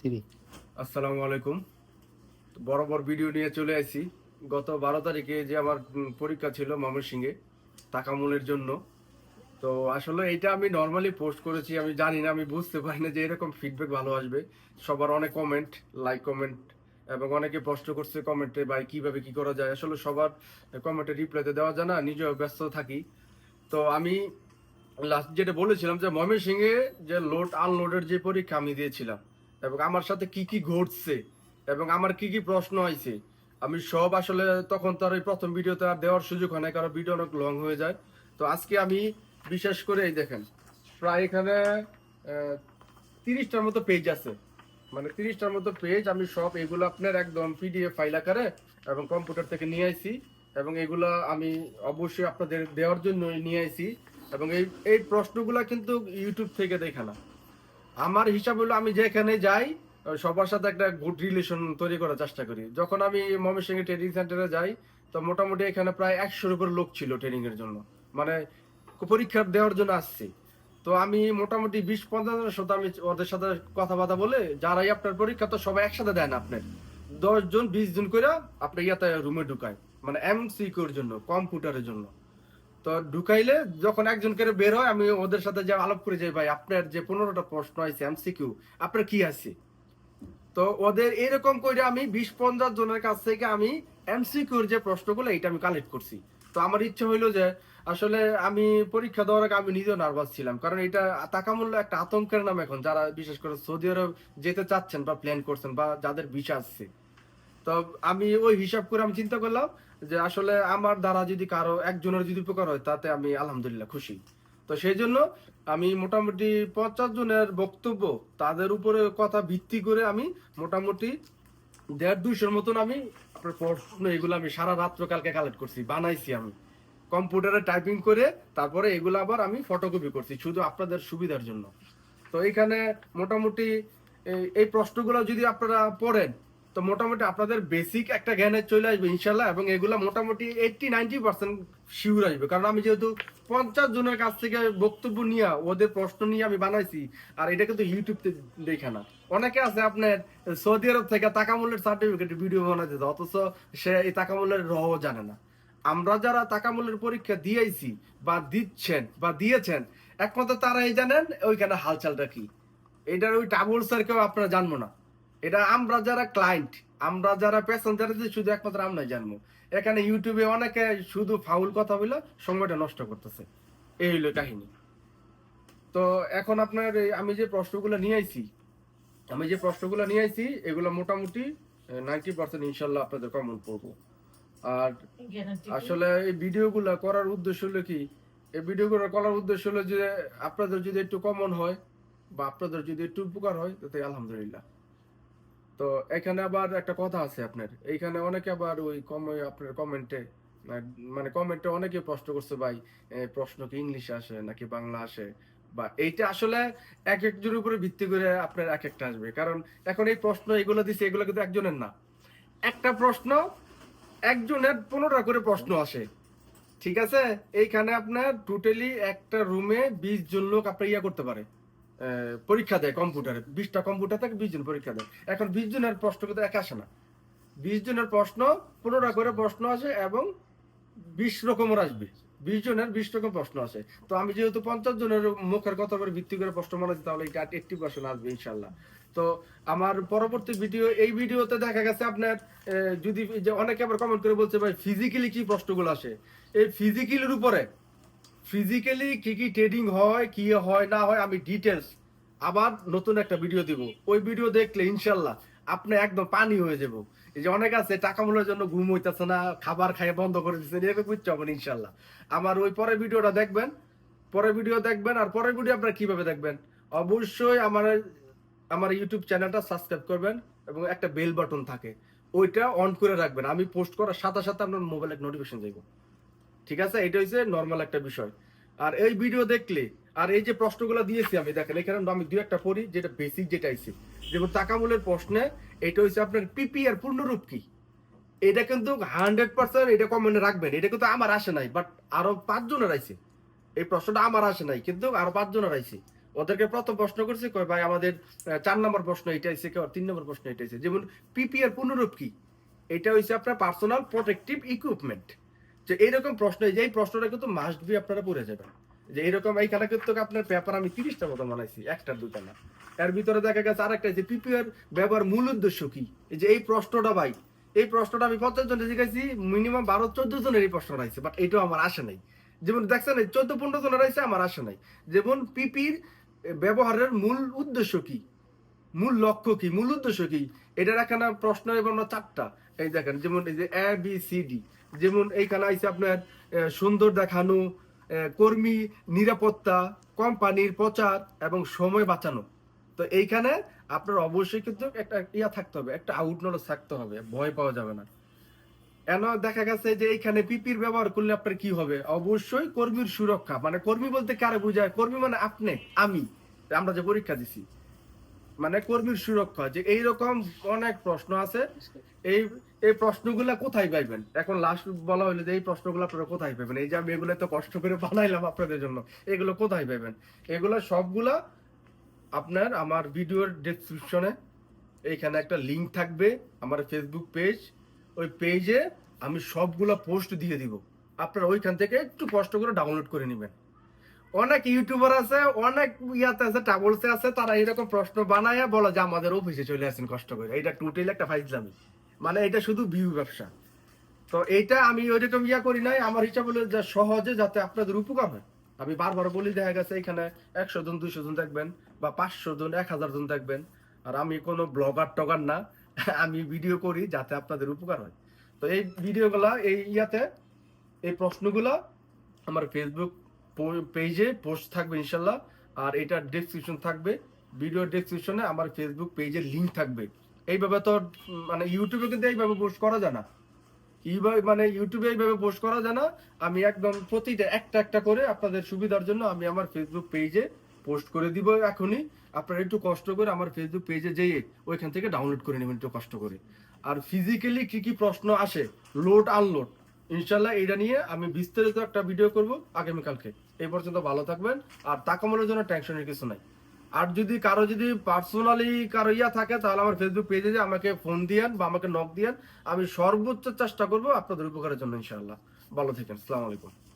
Three আসসালামু আলাইকুম। বড় ভিডিও নিয়ে চলে আসি। গত বারো তারিখে যে আমার পরীক্ষা ছিল ময়মনসিংহে, তাকামুলের জন্য। তো আসলে এটা আমি নর্মালি পোস্ট করেছি, আমি জানি না, আমি বুঝতে পারি না যে এরকম ফিডব্যাক ভালো আসবে। সবার অনেক কমেন্ট লাইক কমেন্ট এবং অনেকে প্রশ্ন করছে কমেন্টে ভাই, কীভাবে কি করা যায়? আসলে সবার কমেন্টে রিপ্লাইতে দেওয়া যায় না, নিজেও ব্যস্ত থাকি। তো আমি লাস্ট যেটা বলেছিলাম যে ময়মনসিংহে যে লোড আনলোডের যে পরীক্ষা আমি দিয়েছিলাম এবং আমার সাথে কি কি ঘটছে এবং আমার কি কি প্রশ্ন হয়েছে আমি সব আসলে তখন তো আর ওই প্রথম ভিডিওতে আর দেওয়ার সুযোগ হয় না কারণ ভিডিও অনেক লং হয়ে যায়। তো আজকে আমি বিশেষ করে এই দেখেন, প্রায় এখানে তিরিশটার মতো পেজ আছে। মানে তিরিশটার মতো পেজ আমি সব এগুলো আপনার একদম পিডিএফ ফাইল আকারে এবং কম্পিউটার থেকে নিয়ে আইছি এবং এগুলো আমি অবশ্যই আপনাদের দেওয়ার জন্য নিয়ে আইছি এবং এই এই প্রশ্নগুলো কিন্তু ইউটিউব থেকে দেখে না। আমার হিসাব হলো আমি যেখানে যাই সবার সাথে একটা গুড রিলেশন তৈরি করার চেষ্টা করি। যখন আমি ময়মনসিংহে ট্রেনিং সেন্টারে যাই, তো মোটামুটি এখানে প্রায় একশোর উপর লোক ছিল ট্রেনিং এর জন্য। মানে পরীক্ষা দেওয়ার জন্য আসছি। তো আমি মোটামুটি বিশ পঞ্চাশ জনের সাথে আমি ওদের সাথে কথাবার্তা বলে, যারাই আপনার পরীক্ষা, তো সবাই একসাথে দেয় না আপনার। দশ জন, বিশ জন করে আপনার ইয়াতে রুমে ঢুকায়। মানে এমসিকিউর জন্য কম্পিউটারের জন্য। তো ঢুকাইলে যখন একজন করে বের হয়, আমি ওদের সাথে যে আলাপ করে যাই, ভাই, আপনার যে পনেরোটা প্রশ্ন আছে এমসিকিউ, আপনার কি আছে? তো ওদের এরকম করে আমি বিশ পঞ্চাশ জনের কাছ থেকে আমি এমসিকিউর যে প্রশ্নগুলো এটা আমি কালেক্ট করছি। তো আমার ইচ্ছে হইল যে, আসলে আমি পরীক্ষা দেওয়ার আগে আমি নিজেও নার্ভাস ছিলাম, কারণ এটা তাকামূল্য একটা আতঙ্কের নাম এখন। যারা বিশেষ করে সৌদি আরব যেতে চাচ্ছেন বা প্ল্যান করছেন বা যাদের ভিসা আসছে তো আমি ওই হিসাব করে আমি চিন্তা করলাম যে আসলে আমার দ্বারা যদি কারও একজনের যদি উপকার হয়, তাতে আমি আলহামদুলিল্লাহ খুশি। তো সেই জন্য আমি মোটামুটি পঞ্চাশ জনের বক্তব্য তাদের উপরে কথা ভিত্তি করে আমি মোটামুটি দেড় দুইশোর মতন আমি আপনার প্রশ্ন এগুলো আমি সারা রাত্র কালকে কালেক্ট করছি, বানাইছি আমি। কম্পিউটারে টাইপিং করে তারপরে এগুলো আবার আমি ফটোকপি করছি, শুধু আপনাদের সুবিধার জন্য। তো এইখানে মোটামুটি এই- এই প্রশ্নগুলো যদি আপনারা পড়েন তো মোটামুটি আপনাদের বেসিক একটা জ্ঞানে চলে আসবে ইনশাল্লাহ এবং এগুলা মোটামুটি এইটটি নাইনটি পার্সেন্ট শিওর আসবে। কারণ আমি যেহেতু পঞ্চাশ জনের কাছ থেকে বক্তব্য নিয়ে ওদের প্রশ্ন নিয়ে আমি বানাইছি আর এটা কিন্তু ইউটিউব দেখে না। অনেকে আছে আপনার সৌদি আরব থেকে তাকামূল্যের সার্টিফিকেট ভিডিও দেয়, অথচ সে এই তাকামূল্যের রহ জানে না। আমরা যারা তাকামূল্যের পরীক্ষা দিয়েছি বা দিচ্ছেন বা দিয়েছেন একমাত্র তারাই জানেন ওইখানে হালচালটা কি। এটার ওই টাবুল স্যারকেও আপনারা জানব না। এটা আমরা যারা ক্লায়েন্ট আমরা যারা প্যাসেঞ্জার শুধু একমাত্র আমরাই জানব। এখানে ইউটিউবে অনেকে শুধু ফাউল কথা বলে সময়টা নষ্ট করতেছে। এই হইল কাহিনী। তো এখন আপনার আমি যে প্রশ্নগুলো নিয়ে আইছি আমি যে প্রশ্নগুলো নিয়ে আইছি এগুলো মোটামুটি নাইনটি পার্সেন্ট ইনশাল্লাহ আপনাদের কমন পড়ব আর আসলে এই ভিডিওগুলো করার উদ্দেশ্য হলো কি এই ভিডিওগুলো করার উদ্দেশ্য হলো যে আপনাদের যদি একটু কমন হয় বা আপনাদের যদি একটু উপকার হয় তাতে আলহামদুলিল্লাহ। তো এখানে আবার একটা কথা আছে আপনার। এইখানে অনেকে আবার ওই কম আপনার কমেন্টে মানে কমেন্টে অনেকে প্রশ্ন করছে, ভাই প্রশ্ন কি ইংলিশে আসে নাকি বাংলা আসে? বা এইটা আসলে এক একজনের উপরে ভিত্তি করে আপনার এক একটা আসবে। কারণ এখন এই প্রশ্ন এগুলো দিছে, এগুলো কিন্তু একজনের না। একটা প্রশ্ন, একজনের পনেরোটা করে প্রশ্ন আসে। ঠিক আছে? এইখানে আপনার টোটালি একটা রুমে বিশ জন লোক আপনার ইয়া করতে পারে। পরীক্ষা দেয় কম্পিউটারে, বিশটা কম্পিউটার থাকে, বিশ জন পরীক্ষা দেয়। এখন বিশ জনের প্রশ্ন কিন্তু এক আসে না। বিশ জনের প্রশ্ন, পনেরোটা করে প্রশ্ন আসে এবং বিশ রকমের আসবে। বিশ জনের বিশ রকম প্রশ্ন আছে তো আমি যেহেতু পঞ্চাশ জনের মুখের কথা করে ভিত্তি করে প্রশ্ন বানাচ্ছি, তাহলে এটা এইটটি পার্সেন্ট আসবে ইনশাল্লাহ তো আমার পরবর্তী ভিডিও, এই ভিডিওতে দেখা গেছে আপনার যদি যে অনেকে আবার কমেন্ট করে বলছে, ভাই ফিজিক্যালি কি প্রশ্নগুলো আসে? এই ফিজিক্যালির উপরে ফিজিক্যালি কি কি ট্রেডিং হয়, কি হয়, না হয়, আমি ডিটেলস আবার নতুন একটা ভিডিও দিব। ওই ভিডিও দেখলে ইনশাল্লাহ আপনি একদম পানি হয়ে যাব। এই যে অনেক আছে টাকা মূলের জন্য ঘুম হইতেছে না, খাবার খাই বন্ধ করে দিচ্ছে এরকম বুঝতে হবেন ইনশাল্লাহ। আমার ওই পরের ভিডিওটা দেখবেন, পরের ভিডিও দেখবেন, আর পরের ভিডিও আপনারা কীভাবে দেখবেন? অবশ্যই আমার আমার ইউটিউব চ্যানেলটা সাবস্ক্রাইব করবেন এবং একটা বেল বাটন থাকে। ওইটা অন করে রাখবেন। আমি পোস্ট করার সাথে সাথে আপনার মোবাইলে নোটিফিকেশন যাইব। ঠিক আছে? এটা হচ্ছে নর্মাল একটা বিষয়। আর এই ভিডিও দেখলে, আর এই যে প্রশ্নগুলো দিয়েছি আমি, দেখেন, এখানে আমি দু একটা পড়ি, যেটা বেসিক যেটা আইছে যেমন তাকামূলের প্রশ্নে, এটা হচ্ছে আপনার পিপি এর পূর্ণরূপ কি? এটা কিন্তু হান্ড্রেড পার্সেন্ট এটা কমেন্টে রাখবেন। এটা কিন্তু আমার আসে নাই বাট আরও পাঁচজনের আইছে। এই প্রশ্নটা আমার আসে নাই, কিন্তু আরও পাঁচজনের আইছে। ওদেরকে প্রথম প্রশ্ন করছি, কয়, ভাই, আমাদের চার নম্বর প্রশ্ন এটা এসে কেউ তিন নম্বর প্রশ্ন এটা এসে যেমন পিপিআর পূর্ণরূপ কি? এটা হচ্ছে আপনার পার্সোনাল প্রোটেক্টিভ ইকুইপমেন্ট যে এইরকম প্রশ্ন, এই যে এই প্রশ্নটা কিন্তু মাস্ট বি আপনারা পড়ে যাবেন। যে এইরকম এইখানে কিন্তু আপনার পেপার আমি তিরিশটা মতো বানাইছি, একটা দুটা না। এর ভিতরে দেখা গেছে আরেকটা, যে পিপিআর ব্যবহার মূল উদ্দেশ্য কি? যে এই প্রশ্নটা ভাই, এই প্রশ্নটা আমি পঞ্চাশ জনে জিজ্ঞাসি মিনিমাম বারো, চোদ্দ জনের এই প্রশ্নটা আইছে বাট এটাও আমার আসে নাই। যেমন দেখছেন এই চোদ্দ, পনেরো জনের আইছে আমার আসে নাই। যেমন পিপির ব্যবহারের মূল উদ্দেশ্য কি? মূল লক্ষ্য কি? মূল উদ্দেশ্য কি? এটার এখানে প্রশ্ন এবং চারটা। এই দেখেন, যেমন এই যে এ বি সি ডি যেমন এইখানে আইসে আপনার সুন্দর দেখানো কর্মী নিরাপত্তা, কোম্পানির প্রচার এবং সময় বাঁচানো। তো এইখানে আপনার অবশ্যই কিন্তু একটা ইয়া থাকতে হবে, একটা আউট নলেজ থাকতে হবে, ভয় পাওয়া যাবে না। এন দেখা গেছে যে এইখানে পিপির ব্যবহার করলে আপনার কি হবে? অবশ্যই কর্মীর সুরক্ষা। মানে কর্মী বলতে কারে বোঝায়? কর্মী মানে আপনি, আমি, আমরা যে পরীক্ষা দিছি। মানে কর্মীর সুরক্ষা, যে এইরকম অনেক প্রশ্ন আছে। এই এই প্রশ্নগুলা কোথায় পাইবেন? এখন লাস্ট বলা হলো যে এই প্রশ্নগুলো আপনারা কোথায় পাবেন এই যে আমি এগুলো তো কষ্ট করে বানাইলাম আপনাদের জন্য, এগুলো কোথায় পাবেন এগুলো সবগুলা আপনার আমার ভিডিওর ডেসক্রিপশনে এইখানে একটা লিংক থাকবে আমার ফেসবুক পেজ ওই পেজে আমি সবগুলা পোস্ট দিয়ে দিব। আপনারা ওইখান থেকে একটু কষ্ট করে ডাউনলোড করে নেবেন। অনেক ইউটিউবার আছে, অনেক ইয়াতে আছে টাবলসে আছে, তারা এরকম প্রশ্ন বানায় বলে যে আমাদের অফিসে চলে আসেন কষ্ট করে। এটা টোটাল একটা ফাইজলামি। মানে এটা শুধু ভিউ ব্যবসা। তো এইটা আমি ওইরকম ইয়া করি নাই, আমার হিসাব হলো যে সহজে যাতে আপনাদের উপকার হয়। আমি বারবার বলি, দেখা গেছে এখানে একশো জন, দুইশো জন দেখবেন বা পাঁচশো জন, এক হাজার জন দেখবেন। আর আমি কোনো ব্লগার টগার না, আমি ভিডিও করি যাতে আপনাদের উপকার হয়। তো এই ভিডিওগুলা এই ইয়াতে, এই প্রশ্নগুলা আমার ফেসবুক পেজে পোস্ট থাকবে ইনশাল্লাহ, আর এটা ডেসক্রিপশন থাকবে। ভিডিও ডেসক্রিপশনে আমার ফেসবুক পেজের লিঙ্ক থাকবে। এইভাবে তো মানে ইউটিউবে কিন্তু এইভাবে পোস্ট করা যায় না। এইভাবে মানে ইউটিউবে এইভাবে পোস্ট করা যায় না। আমি একদম প্রতিটা একটা একটা করে আপনাদের সুবিধার জন্য আমি আমার ফেসবুক পেজে পোস্ট করে দিব এখনই। আপনারা একটু কষ্ট করে আমার ফেসবুক পেজে যেয়ে ওইখান থেকে ডাউনলোড করে নেবেন একটু কষ্ট করে। আর ফিজিক্যালি কি কি প্রশ্ন আসে লোড আনলোড ইনশাল্লাহ এটা নিয়ে আমি বিস্তারিত একটা ভিডিও করব আগামীকালকে। এই পর্যন্ত ভালো থাকবেন। আর তাকামলের জন্য টেনশনের কিছু নাই। আর যদি কারও যদি পার্সোনালি কারও ইয়া থাকে, তাহলে আমার ফেসবুক পেজে যে আমাকে ফোন দিয়েন বা আমাকে নক দিয়েন, আমি সর্বোচ্চ চেষ্টা করব আপনাদের উপকারের জন্য, ইনশাআল্লাহ। ভালো থাকেন আসসালামু আলাইকুম।